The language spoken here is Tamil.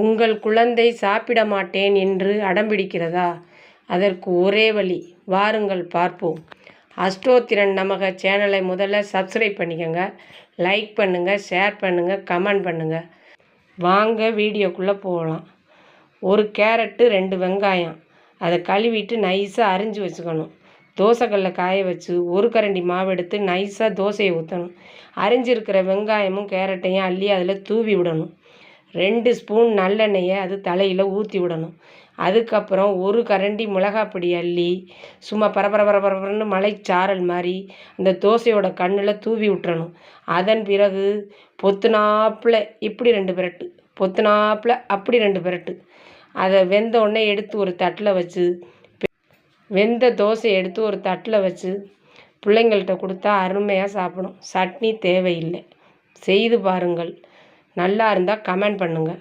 உங்கள் குழந்தை சாப்பிட மாட்டேன் என்று அடம்பிடிக்கிறதா அதற்கு ஒரே வழி வாருங்கள் பார்ப்போம். அஷ்டோத்திரன் நமக சேனலை முதல்ல சப்ஸ்கிரைப் பண்ணிக்கோங்க. லைக் பண்ணுங்கள் ஷேர் பண்ணுங்கள் கமெண்ட் பண்ணுங்கள் வாங்க வீடியோக்குள்ளே போகலாம். ஒரு கேரட்டு ரெண்டு வெங்காயம். அதை கழுவிட்டு நைஸாக அரிஞ்சு வச்சுக்கணும். தோசைக்கல்ல காய வச்சு ஒரு கரண்டி மாவு எடுத்து நைஸாக தோசையை ஊற்றணும் அரிஞ்சிருக்கிற வெங்காயமும் கேரட்டையும் அள்ளி அதில் தூவி விடணும். ரெண்டு ஸ்பூன் நல்லெண்ணெயை அது தலையில் ஊற்றி விடணும். அதுக்கப்புறம் ஒரு கரண்டி மிளகாப்பொடி அள்ளி சும்மா பரபர பரபரன்னு மலைச்சாரல் மாதிரி அந்த தோசையோட கண்ணில் தூவி விட்டுறணும். அதன் பிறகு பொத்துனாப்பில் இப்படி ரெண்டு பிரட்டு பொத்துனாப்பில் அப்படி ரெண்டு பிரட்டு. அதை வெந்த உடனே எடுத்து ஒரு தட்டில் வச்சு வெந்த தோசையை எடுத்து ஒரு தட்டில் வச்சு பிள்ளைங்கள்கிட்ட கொடுத்தா அருமையாக சாப்பிடும். சட்னி தேவையில்லை. செய்து பாருங்கள். நல்லா இருந்தால் கமெண்ட் பண்ணுங்கள்